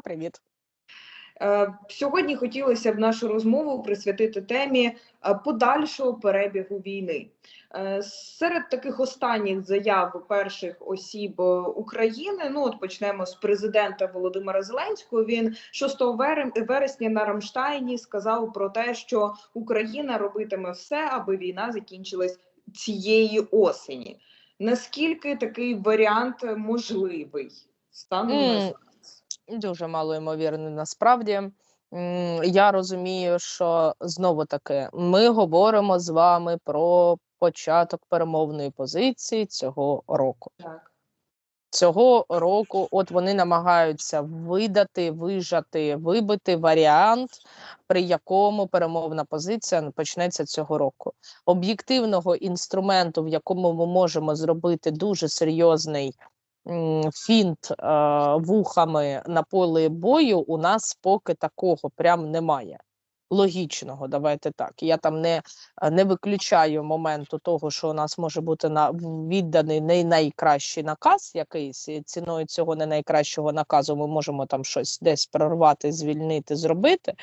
Привіт. Е, Сьогодні хотілося б нашу розмову присвятити темі е, подальшого перебігу війни. Е, Серед таких останніх заяв перших осіб України. Ну от почнемо з президента Володимира Зеленського. Він 6 вере- вересня на Рамштайні сказав про те, що Україна робитиме все, аби війна закінчилась цієї осені. Наскільки такий варіант можливий станом зараз? Дуже мало ймовірно насправді. Я розумію, що знову таки ми говоримо з вами про початок перемовної позиції цього року. Так. Цього року, от вони намагаються видати, вижати, вибити варіант, при якому перемовна позиція почнеться цього року. Об'єктивного інструменту, в якому ми можемо зробити дуже серйозний фінт е, вухами на полі бою, у нас поки такого прям немає. Логічного, давайте так. Я там не, е, не виключаю моменту того, що у нас може бути на відданий не найкращий наказ якийсь, і ціною цього не найкращого наказу ми можемо там щось десь прорвати, звільнити, зробити.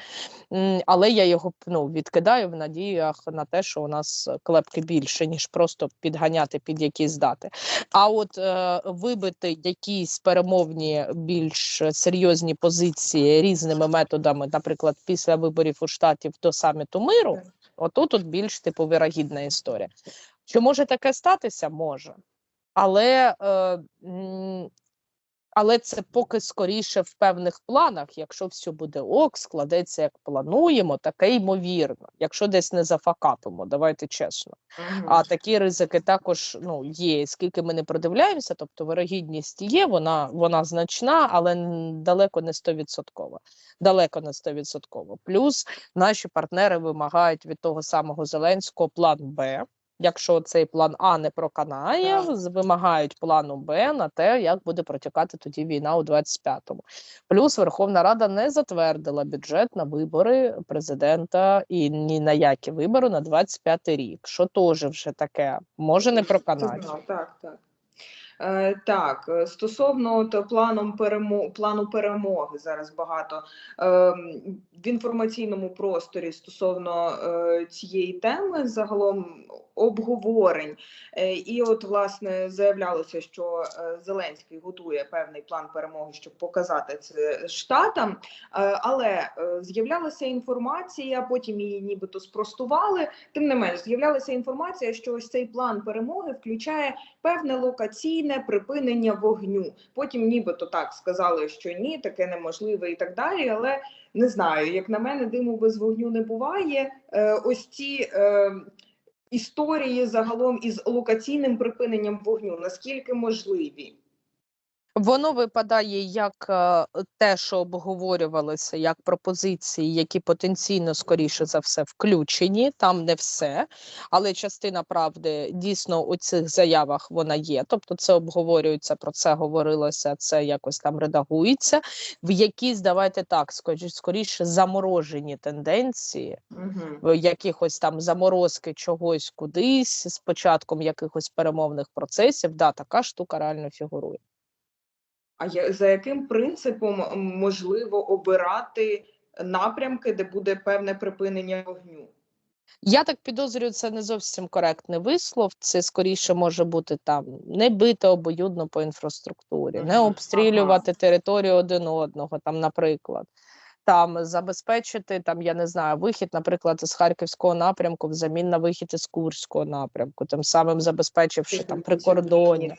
Але я його ну, відкидаю в надіях на те, що у нас клепки більше, ніж просто підганяти під якісь дати. А от е, вибити якісь перемовні більш серйозні позиції різними методами, наприклад, після виборів у штатів до саміту миру, отут тут більш типу вірогідна історія. Чи може таке статися? Може. Але, е, але це поки скоріше в певних планах. Якщо все буде ок, складеться як плануємо, таке ймовірно. Якщо десь не зафакапимо, давайте чесно. А такі ризики також ну, є. Скільки ми не продивляємося, тобто вирогідність є, вона, вона значна, але далеко не 100%. Далеко не 100%. Плюс наші партнери вимагають від того самого Зеленського план Б. Якщо цей план А не проканає, Так. вимагають плану Б на те, як буде протікати тоді війна у 25-му. Плюс Верховна Рада не затвердила бюджет на вибори президента і ні на які вибори на 25 рік. Що теж вже таке може не проканати. Так, так. Е, так, е, стосовно от планом перемо... плану перемоги зараз багато е, в інформаційному просторі стосовно е, цієї теми загалом обговорень. Е, і от власне заявлялося, що е, Зеленський готує певний план перемоги, щоб показати це штатам. Е, але з'являлася інформація, потім її нібито спростували. Тим не менш, з'являлася інформація, що ось цей план перемоги включає певне локаційне припинення вогню. Потім, нібито так сказали, що ні, таке неможливе і так далі. Але не знаю, як на мене, диму без вогню не буває. Ось ці історії загалом із локаційним припиненням вогню, наскільки можливі? Воно випадає як е, те, що обговорювалося, як пропозиції, які потенційно скоріше за все включені. Там не все, але частина правди дійсно у цих заявах вона є. Тобто, це обговорюється, про це говорилося, це якось там редагується. В якісь давайте так, скоріше, заморожені тенденції. Угу. в якихось там заморозки чогось кудись з початком якихось перемовних процесів, да, така штука реально фігурує. А я, за яким принципом можливо обирати напрямки, де буде певне припинення вогню? Я так підозрюю, це не зовсім коректний вислов. Це скоріше може бути там не бити обоюдно по інфраструктурі, не обстрілювати обстрілювати територію один одного, там, наприклад. Там забезпечити там, я не знаю, вихід, наприклад, з харківського напрямку взамін на вихід із Курського напрямку, тим самим забезпечивши там прикордоння.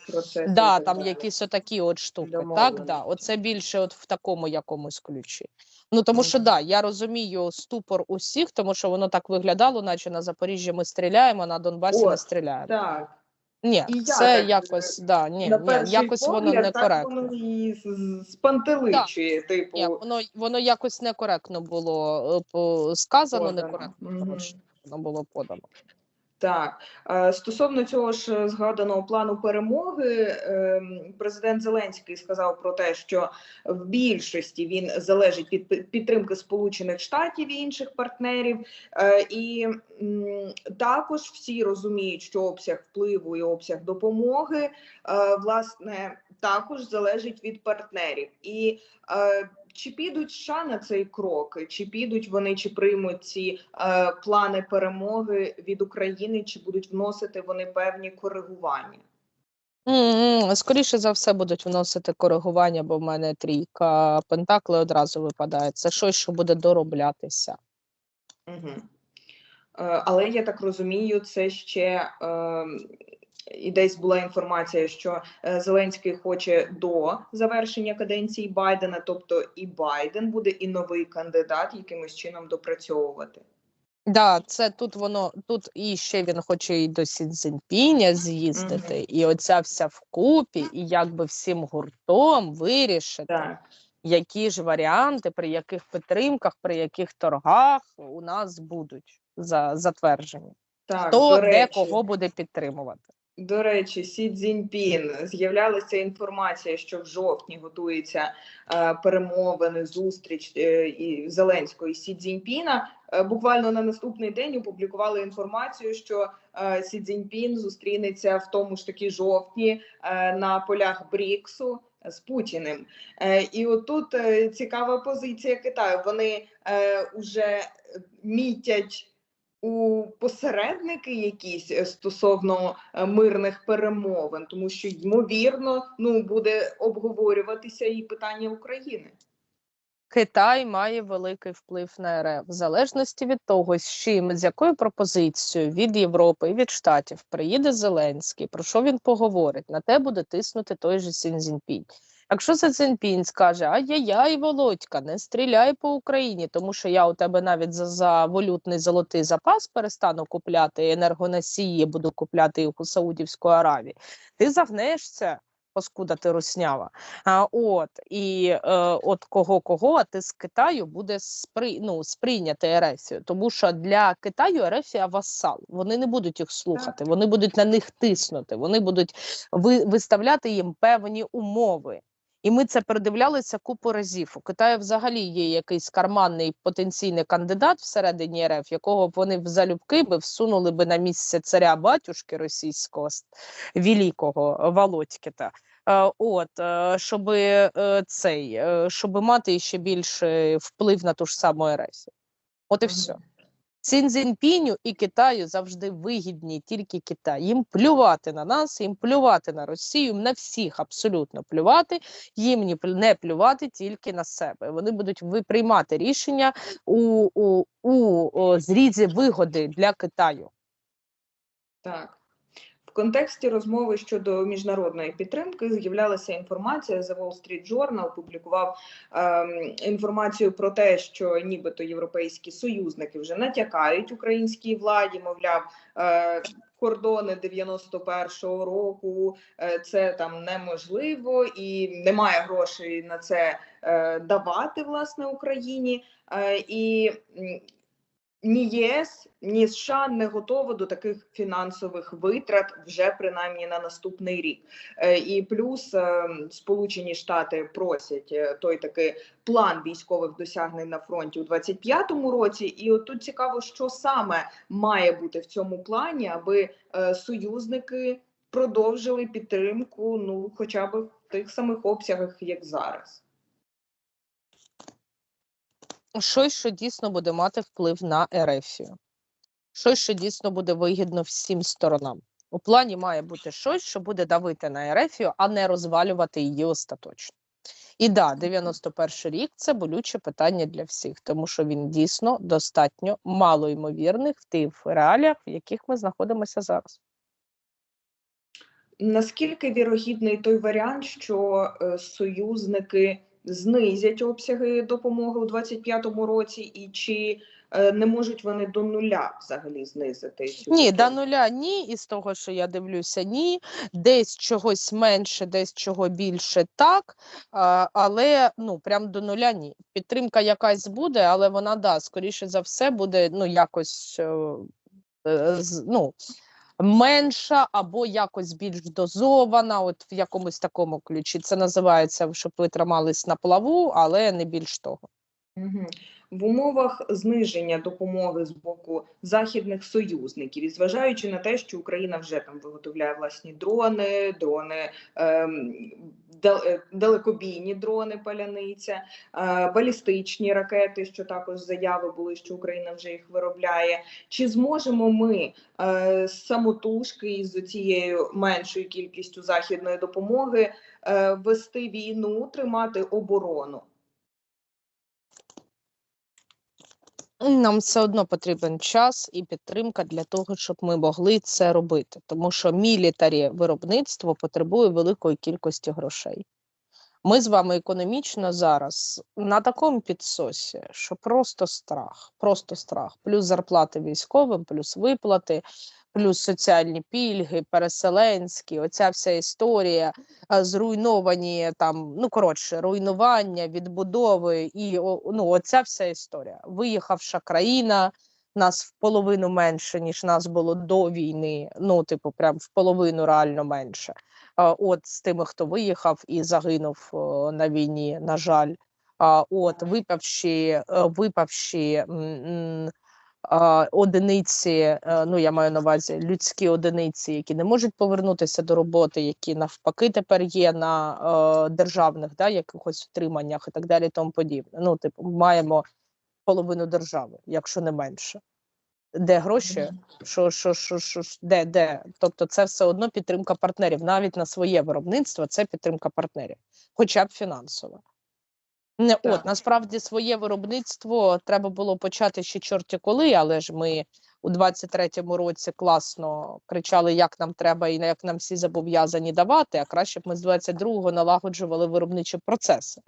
Да, там якісь отакі от штуки. Так, да. Оце більше от в такому якомусь ключі. Ну тому що да, я розумію ступор усіх, тому що воно так виглядало, наче на Запоріжжі ми стріляємо, на Донбасі не стріляємо. Так. Ні, І я це так, якось да, ні, на ні, перший якось воно погляд, так воно і з- з- спантеличує, типу. Ні, воно воно якось некоректно було е, по- сказано, подано. некоректно Мгм. коротше, воно було подано. Так, Е, стосовно цього ж е, згаданого плану перемоги, ем, президент Зеленський сказав про те, що в більшості він залежить від підтримки Сполучених Штатів і інших партнерів, Е, і також всі розуміють, що обсяг впливу і обсяг допомоги власне також залежить від партнерів. І чи підуть США на цей крок? Чи підуть вони, чи приймуть ці е, плани перемоги від України, чи будуть вносити вони певні коригування? Скоріше за все будуть вносити коригування, бо в мене трійка пентакли одразу випадає. Це щось, що буде дороблятися. Угу. Але я так розумію, це ще е, і десь була інформація, що е, Зеленський хоче до завершення каденції Байдена, тобто і Байден буде, і новий кандидат якимось чином допрацьовувати. Да, це тут воно тут і ще він хоче і до Сі Цзіньпіня з'їздити, і оця вся вкупі, і якби всім гуртом вирішити, Так. які ж варіанти, при яких підтримках, при яких торгах у нас будуть за затверджені. Так, Хто де кого буде підтримувати. До речі, Сі Цзіньпін з'являлася інформація, що в жовтні готується е, перемовини, зустріч е, і Зеленського і Сі Цзіньпіна. Е, буквально на наступний день опублікували інформацію, що Сі Цзіньпін зустрінеться в тому ж таки жовтні на полях Бріксу з Путіним. І отут цікава позиція Китаю. Вони е, уже мітять у посередники якісь е, стосовно е, мирних перемовин, тому що ймовірно ну буде обговорюватися і питання України. Китай має великий вплив на РФ в залежності від того, з чим з якою пропозицією від Європи і від Штатів приїде Зеленський, про що він поговорить, на те буде тиснути той же Сін Цзіньпінь. Якщо Сі Цзіньпінь скаже ай-яй-яй, Володька, не стріляй по Україні, тому що я у тебе навіть за, за валютний золотий запас перестану купляти енергоносії, буду купляти їх у Саудівської Аравії, ти загнешся. Паскуда ти руснява. А, от і е, от кого кого, а ти з Китаю буде спри, ну, сприйняти Ерефію. Тому що для Китаю Ерефія васал. Вони не будуть їх слухати, вони будуть на них тиснути, вони будуть ви, виставляти їм певні умови. І ми це передивлялися купу разів. У Китаю взагалі є якийсь карманний потенційний кандидат всередині РФ, якого б вони в залюбки би всунули би на місце царя батюшки російського великого Володькіта. Е, От е, щоб цей, е, щоб мати ще більше вплив на ту ж саму РФ. От і все. Цзіньпіню і Китаю завжди вигідні тільки Китай. Їм плювати на нас, їм плювати на Росію, на всіх абсолютно плювати. Їм не плювати тільки на себе. Вони будуть приймати рішення у, у, у зрізі вигоди для Китаю. Так. Контексті розмови щодо міжнародної підтримки з'являлася інформація. The Wall Street Journal публікував ем, інформацію про те, що нібито європейські союзники вже натякають українській владі, мовляв, е, кордони 91-го року е, це там неможливо і немає грошей на це е, давати власне Україні. Е, і ні ЄС, ні США не готові до таких фінансових витрат вже принаймні на наступний рік. Е, І плюс е, Сполучені Штати просять е, той такий план військових досягнень на фронті у 25-му році. І от тут цікаво, що саме має бути в цьому плані, аби союзники продовжили підтримку, ну хоча б в тих самих обсягах, як зараз. Щось, що дійсно буде мати вплив на Ерефію. Щось, що дійсно буде вигідно всім сторонам. У плані має бути щось, що буде давити на Ерефію, а не розвалювати її остаточно. І да, 91 рік це болюче питання для всіх, тому що він дійсно достатньо малоймовірний в тих реаліях, в яких ми знаходимося зараз. Наскільки вірогідний той варіант, що е, союзники знизять обсяги допомоги у 25-му році, і чи е, не можуть вони до нуля взагалі знизити цю Ні, до нуля ні, і з того, що я дивлюся, ні. Десь чогось менше, десь чого більше, так. Але ну прям до нуля ні. Підтримка якась буде, але вона да, скоріше за все, буде ну якось е, е, ну, менша або якось більш дозована, от в якомусь такому ключі. Це називається, щоб ви тримались на плаву, але не більш того. В умовах зниження допомоги з боку західних союзників, і зважаючи на те, що Україна вже там виготовляє власні дрони, дрони ем, далекобійні дрони, паляниця, е, балістичні ракети, що також заяви були, що Україна вже їх виробляє. Чи зможемо ми з самотужки із цією меншою кількістю західної допомоги е, вести війну, тримати оборону? Нам все одно потрібен час і підтримка для того, щоб ми могли це робити, тому що мілітарі виробництво потребує великої кількості грошей. Ми з вами економічно зараз на такому підсосі, що просто страх, просто страх. Плюс зарплати військовим, плюс виплати, плюс соціальні пільги, переселенські, оця вся історія, зруйновані там, ну коротше, руйнування, відбудови і ну, оця вся історія. Виїхавша країна, нас в половину менше, ніж нас було до війни. Ну, типу, прям в половину реально менше. От з тими, хто виїхав і загинув на війні, на жаль. А, От випавші, е, випавші одиниці, е, ну я маю на увазі людські одиниці, які не можуть повернутися до роботи, які навпаки тепер є на е, державних да, якихось втриманнях і так далі, тому подібне. Ну, типу, маємо половину держави, якщо не менше. Де гроші? Що, що, що, що, де, де? Тобто, це все одно підтримка партнерів. Навіть на своє виробництво це підтримка партнерів, хоча б фінансова. Не, Так. от насправді своє виробництво треба було почати ще чорті коли, але ж ми у 23-му році класно кричали, як нам треба і як нам всі зобов'язані давати. А краще б ми з 22-го налагоджували виробничі процеси.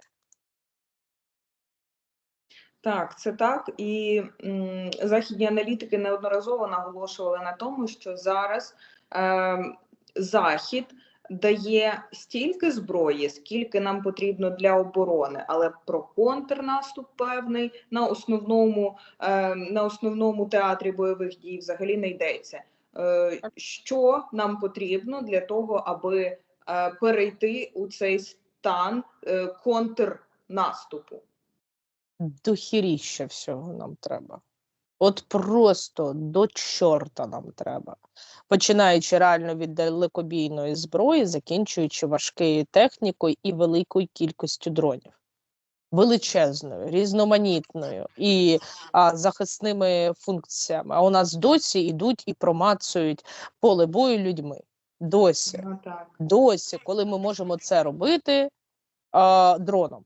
Так, це так. І м, західні аналітики неодноразово наголошували на тому, що зараз е, Захід дає стільки зброї, скільки нам потрібно для оборони, але про контрнаступ певний на основному, е, на основному театрі бойових дій взагалі не йдеться. Е, що нам потрібно для того, аби е, перейти у цей стан е, контрнаступу? Дохіріще всього нам треба. От просто до чорта нам треба. Починаючи реально від далекобійної зброї, закінчуючи важкою технікою і великою кількістю дронів. Величезною, різноманітною і а, захисними функціями. А у нас досі йдуть і промацують поле бою людьми. Досі Ну, так. досі, коли ми можемо це робити а, дроном.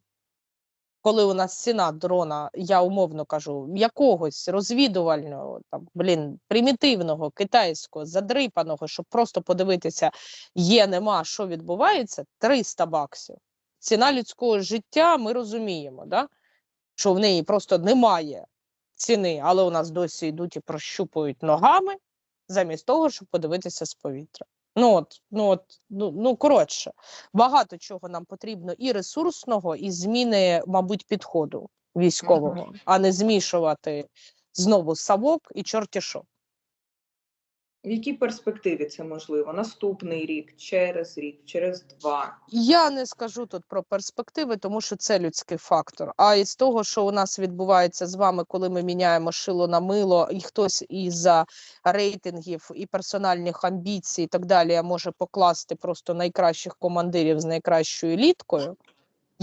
Коли у нас ціна дрона, я умовно кажу, якогось розвідувального, там, блін, примітивного, китайського, задрипаного, щоб просто подивитися, є, нема, що відбувається, 300 баксів. Ціна людського життя, ми розуміємо, да? що в неї просто немає ціни, але у нас досі йдуть і прощупують ногами, замість того, щоб подивитися з повітря. Ну от, ну от, ну, ну коротше, багато чого нам потрібно і ресурсного, і зміни, мабуть, підходу військового, а не змішувати знову савок і чорті що. В якій перспективі це можливо? Наступний рік, через рік, через два. Я не скажу тут про перспективи, тому що це людський фактор. А із того, що у нас відбувається з вами, коли ми міняємо шило на мило, і хтось із рейтингів і персональних амбіцій, і так далі, може покласти просто найкращих командирів з найкращою еліткою.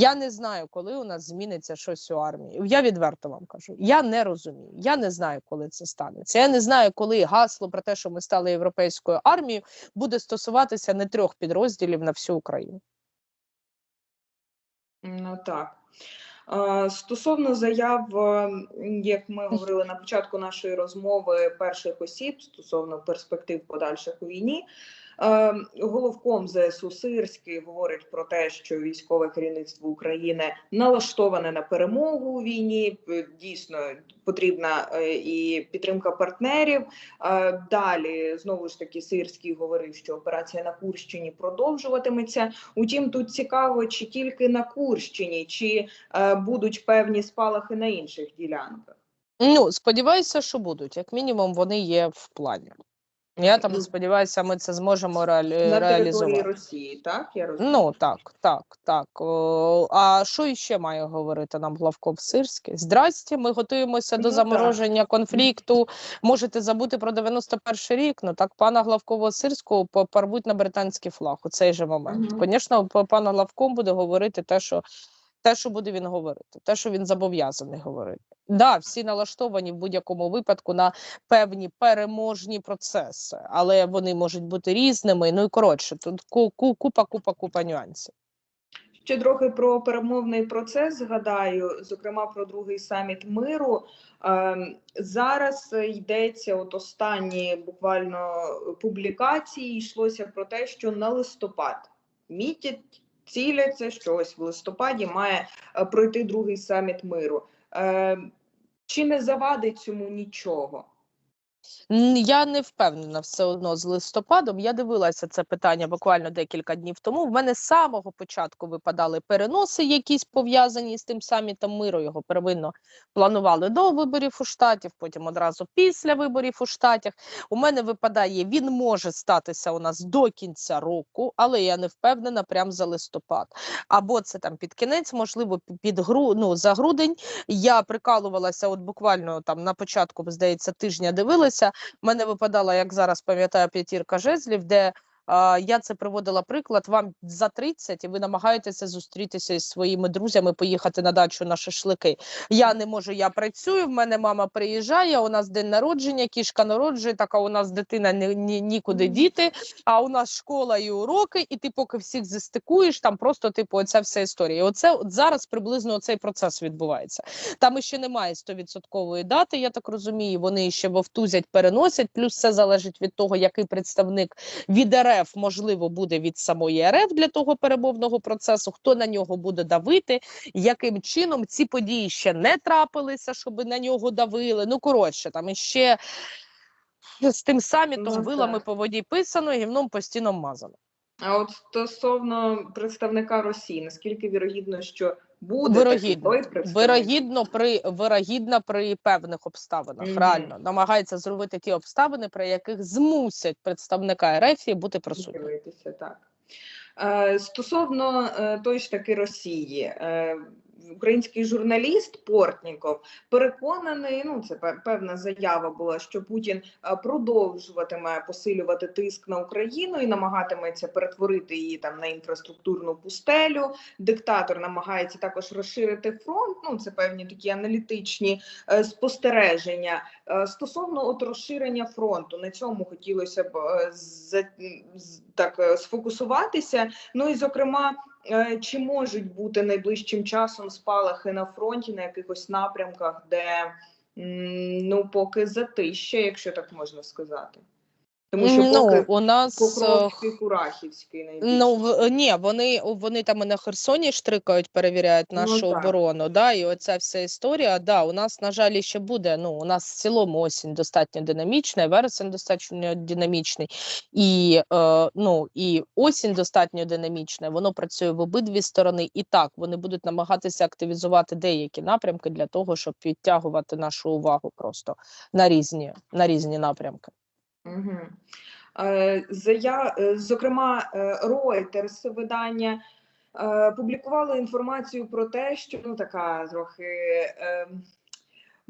Я не знаю, коли у нас зміниться щось у армії. Я відверто вам кажу. Я не розумію. Я не знаю, коли це станеться. Я не знаю, коли гасло про те, що ми стали європейською армією, буде стосуватися не трьох підрозділів на всю Україну. Ну так. Стосовно заяв, е, як ми говорили на початку нашої розмови, перших осіб стосовно перспектив подальших у війні, головком ЗСУ Сирський говорить про те, що військове керівництво України налаштоване на перемогу у війні. Е, Дійсно потрібна е, і підтримка партнерів. Е, Далі знову ж таки Сирський говорив, що операція на Курщині продовжуватиметься. Утім, тут цікаво, чи тільки на Курщині, чи будуть певні спалахи на інших ділянках. Ну, сподіваюся, що будуть. Як мінімум, вони є в плані. Я там сподіваюся, ми це зможемо реалі... на території. Росії, так? Я розумію. Ну так, так, так. О, а що іще має говорити нам Главков Сирський? Здрасте, ми готуємося до Ну, так. замороження конфлікту. Можете забути про 91 рік. Ну так пана Главкова Сирського по- порвуть на британський флаг у цей же момент. Звісно, пан Главком буде говорити те, що те, що буде він говорити, те, що він зобов'язаний говорити. Да, всі налаштовані в будь-якому випадку на певні переможні процеси, але вони можуть бути різними. Ну і коротше, тут ку- ку- купа, купа, купа нюансів. Ще трохи про перемовний процес згадаю, зокрема про другий саміт миру. Ем, Зараз йдеться, от останні буквально публікації йшлося про те, що на листопад мітять, ціляться, що ось в листопаді має е, пройти другий саміт миру. Ем, Чи не завадить цьому нічого? Я не впевнена все одно з листопадом. Я дивилася це питання буквально декілька днів тому. В мене з самого початку випадали переноси, якісь пов'язані з тим самітом миру. Його первинно планували до виборів у штатів, потім одразу після виборів у штатах. У мене випадає, він може статися у нас до кінця року, але я не впевнена прям за листопад. Або це там під кінець, можливо, під гру, ну, за грудень. Я прикалувалася, от буквально там на початку, здається, тижня дивилася. У мене випадала, як зараз пам'ятаю, п'ятірка жезлів, де я це приводила приклад. Вам за 30, і ви намагаєтеся зустрітися із своїми друзями, поїхати на дачу на шашлики. Я не можу, я працюю. В мене мама приїжджає. У нас день народження, кішка народжує. Така у нас дитина ні, ні, нікуди діти. А у нас школа і уроки, і ти поки всіх застикуєш, там просто типу оця вся історія. І оце от зараз приблизно цей процес відбувається. Там ще немає стовідсоткової дати, я так розумію. Вони ще вовтузять, переносять. Плюс все залежить від того, який представник від РФ можливо буде від самої РФ для того перемовного процесу, хто на нього буде давити, яким чином ці події ще не трапилися, щоб на нього давили. Ну коротше, там іще з тим самітом Ну, вилами так. по воді писано, гівном постійно мазано. А от стосовно представника Росії, наскільки вірогідно, що буде Вирогідно. такий представник? Вирогідно при вирогідно при певних обставинах. Мгм. Реально намагається зробити ті обставини, при яких змусять представника РФ бути присутнім. Дивитися, так. Е, Стосовно е, той ж таки Росії, е, український журналіст Портніков переконаний, ну це певна заява була, що Путін е, продовжуватиме посилювати тиск на Україну і намагатиметься перетворити її там на інфраструктурну пустелю. Диктатор намагається також розширити фронт. Ну це певні такі аналітичні е, спостереження. Е, Стосовно от розширення фронту, на цьому хотілося б так сфокусуватися. Ну і зокрема, чи можуть бути найближчим часом спалахи на фронті на якихось напрямках, де ну поки затища, якщо так можна сказати. Тому що ну, поки у нас е, Покровський, Курахівський найбільше. Ну в ні, вони вони там і на Херсоні штрикають, перевіряють Ну, нашу так. оборону. Да, і оця вся історія. Да, у нас на жаль ще буде. Ну у нас в цілому осінь достатньо динамічна, вересень достатньо динамічний, і е, ну і осінь достатньо динамічна. Воно працює в обидві сторони. І так вони будуть намагатися активізувати деякі напрямки для того, щоб відтягувати нашу увагу просто на різні на різні напрямки. Угу. Я, е, Зокрема, е, Reuters видання е, публікувало інформацію про те, що ну така трохи е,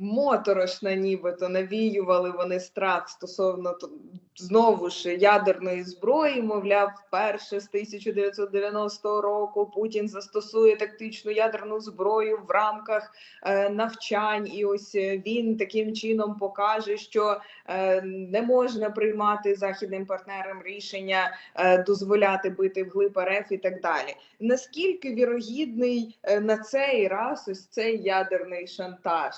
моторошна, нібито навіювали вони страх стосовно то- знову ж ядерної зброї. Мовляв, вперше з 1990 року Путін застосує тактичну ядерну зброю в рамках е, навчань, і ось е, він таким чином покаже, що е, не можна приймати західним партнерам рішення е, дозволяти бити вглиб РФ і так далі. Наскільки вірогідний е, на цей раз ось цей ядерний шантаж?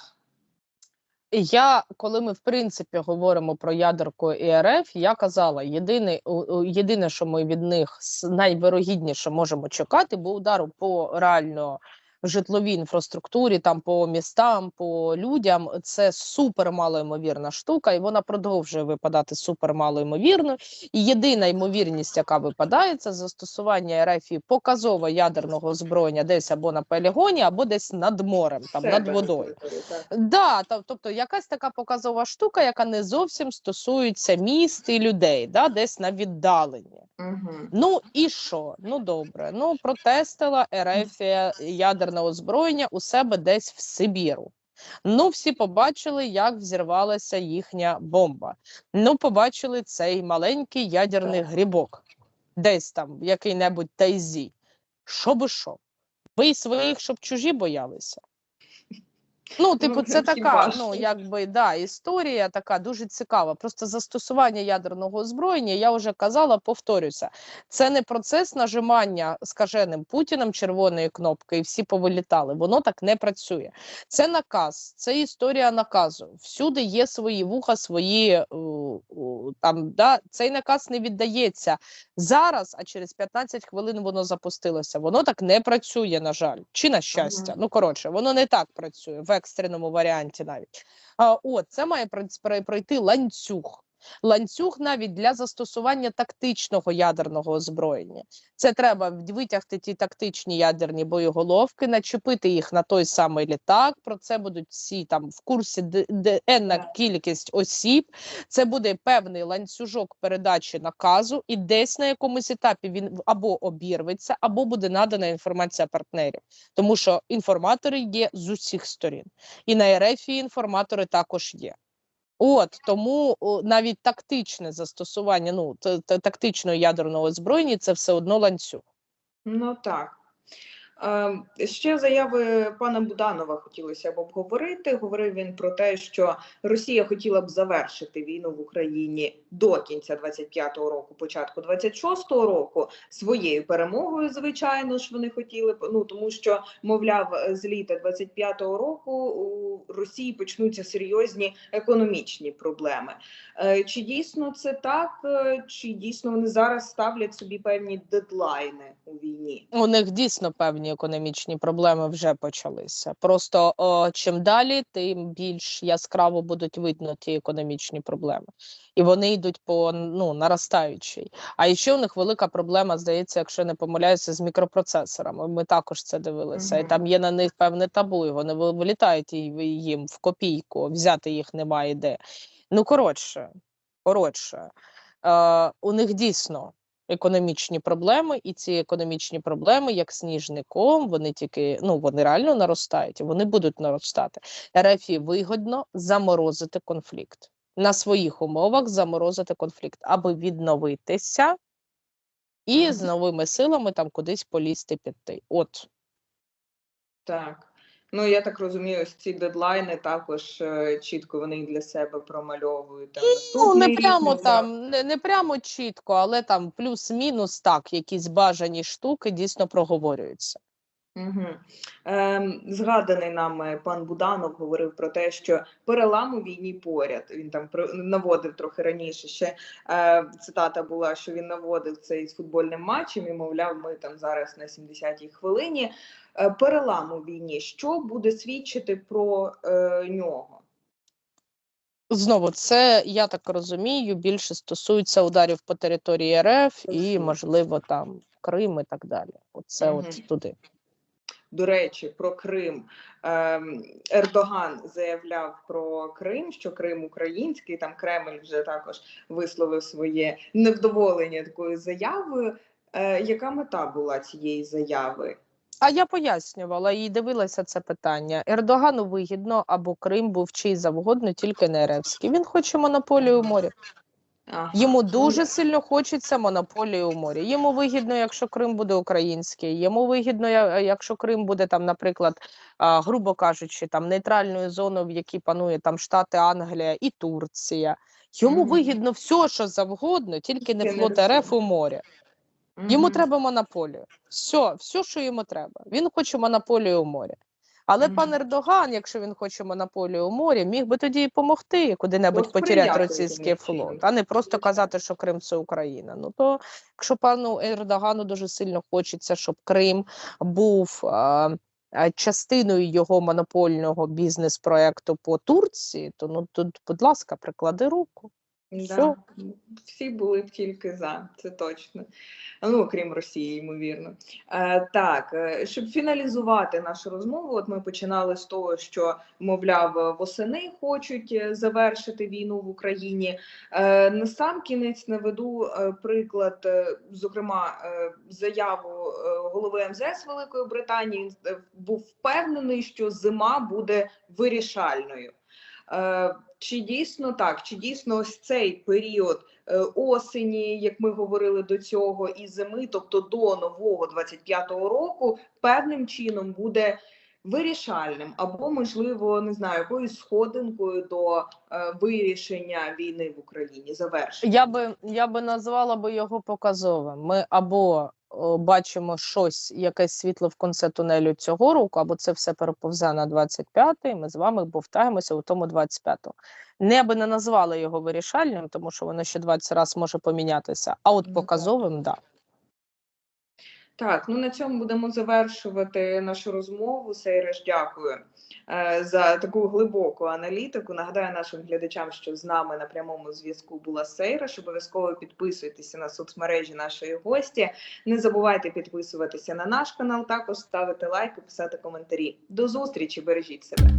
Я, коли ми в принципі говоримо про ядерку і РФ, я казала, єдине, єдине, що ми від них найвирогідніше можемо чекати, бо удару по реально житловій інфраструктурі, там по містам, по людям, це супер малоймовірна штука, і вона продовжує випадати супер малоймовірно. І єдина ймовірність, яка випадає, це застосування РФ показово ядерного озброєння десь або на полігоні, або десь над морем, там над водою. Да, тобто якась така показова штука, яка не зовсім стосується міст і людей, да, десь на віддаленні. Мгм. Ну і що? Ну добре. Ну протестила Ерефія ядерне озброєння у себе десь в Сибіру. Ну, всі побачили, як взірвалася їхня бомба. Ну, побачили цей маленький ядерний грібок, грибок, десь там, в який-небудь тайзі. Що би що? Ви своїх, щоб чужі боялися. Ну, типу, Ну, це така, ну якби да, історія така дуже цікава. Просто застосування ядерного озброєння, я вже казала, повторюся, це не процес нажимання скаженим Путіним червоної кнопки, і всі повилітали. Воно так не працює. Це наказ, це історія наказу. Всюди є свої вуха, свої у, там. Да, цей наказ не віддається зараз, а через 15 хвилин воно запустилося. Воно так не працює, на жаль, чи на щастя. Мгм. Ну коротше, воно не так працює в екстреному варіанті навіть. А, от це має пройти- прой- пройти ланцюг. Ланцюг навіть для застосування тактичного ядерного озброєння. Це треба витягти ті тактичні ядерні боєголовки, начепити їх на той самий літак. Про це будуть всі там в курсі, де, де енна кількість осіб. Це буде певний ланцюжок передачі наказу, і десь на якомусь етапі він або обірветься, або буде надана інформація партнерів, тому що інформатори є з усіх сторін, і на РФ інформатори також є. От тому навіть тактичне застосування, ну тактичної ядерної озброєння це все одно ланцюг. Ну так. Ем, Ще заяви пана Буданова хотілося б обговорити. Говорив він про те, що Росія хотіла б завершити війну в Україні до кінця 25-го року, початку 26-го року, своєю перемогою, звичайно ж, вони хотіли. Ну тому що, мовляв, з літа 25-го року у Росії почнуться серйозні економічні проблеми. Е, Чи дійсно це так? Е, Чи дійсно вони зараз ставлять собі певні дедлайни у війні? У них дійсно певні економічні проблеми вже почалися. Просто о, чим далі, тим більш яскраво будуть видно ті економічні проблеми, і вони йдуть по ну наростаючій. А ще у них велика проблема, здається, якщо не помиляюся, з мікропроцесорами. Ми також це дивилися, і там є на них певне табу. і Вони вилітають їм в копійку, взяти їх немає де. Ну коротше, коротше, е, у них дійсно економічні проблеми, і ці економічні проблеми, як сніжний ком, вони тільки ну вони реально наростають, і вони будуть наростати. РФ вигодно заморозити конфлікт на своїх умовах, заморозити конфлікт, аби відновитися і з новими силами там кудись полізти піти. От Так. Ну я так розумію, ось ці дедлайни також е, чітко вони для себе промальовують. Там, ну не прямо знаю. там, не, не прямо чітко, але там плюс-мінус так, якісь бажані штуки дійсно проговорюються. Угу. Ем, згаданий нами пан Буданов говорив про те, що перелам у війні поряд. Він там наводив трохи раніше. Ще е, цитата була, що він наводив цей з футбольним матчем і мовляв, ми там зараз на 70-й хвилині. Е, перелам у війні. Що буде свідчити про е, нього? Знову це я так розумію, більше стосується ударів по території РФ і, можливо, там Крим і так далі. Оце Мгм. от туди. До речі, про Крим ем, Ердоган заявляв про Крим, що Крим український. Там Кремль вже також висловив своє невдоволення такою заявою. Е, яка мета була цієї заяви? А я пояснювала і дивилася це питання. Ердогану вигідно, або Крим був чий завгодно, тільки не РФський. Він хоче монополію у морі. Ага. Йому дуже сильно хочеться монополії у морі. Йому вигідно, якщо Крим буде український. Йому вигідно, якщо Крим буде там, наприклад, грубо кажучи, там нейтральною зоною, в якій панує там Штати, Англія і Турція. Йому Мгм. вигідно все, що завгодно, тільки не флот РФ у морі. Йому Мгм. треба монополію. Все, все, що йому треба. Він хоче монополію у морі. Але Мгм. пан Ердоган, якщо він хоче монополію у морі, міг би тоді і допомогти куди-небудь Посприяти потеряти російський флот, а не просто казати, що Крим це Україна. Ну то якщо пану Ердогану дуже сильно хочеться, щоб Крим був. А, частиною його монопольного бізнес-проекту по Турції, то ну тут, будь ласка, приклади руку. Да. Всі були б тільки за, це точно. Ну, окрім Росії, ймовірно. Е, так, е, щоб фіналізувати нашу розмову, от ми починали з того, що, мовляв, восени хочуть е, завершити війну в Україні. Е, на сам кінець наведу е, приклад, зокрема, заяву голови МЗС Великої Британії. Він був впевнений, що зима буде вирішальною. Чи дійсно так? Чи дійсно ось цей період е, осені, як ми говорили до цього, і зими, тобто до нового 25-го року, певним чином буде вирішальним, або, можливо, не знаю, якоюсь сходинкою до е, вирішення війни в Україні, завершення? Я би я би назвала би його показовим. Ми або бачимо щось, якесь світло в конце тунелю цього року, або це все переповзе на 25-й. Ми з вами бовтаємося у тому 25-му. Не би не назвали його вирішальним, тому що воно ще 20 разів може помінятися. А от показовим, так. да. Так, ну на цьому будемо завершувати нашу розмову. Сейреш, дякую е, за таку глибоку аналітику. Нагадаю нашим глядачам, що з нами на прямому зв'язку була Сейреш. Обов'язково підписуйтеся на соцмережі нашої гості. Не забувайте підписуватися на наш канал, також ставити лайк і писати коментарі. До зустрічі, бережіть себе.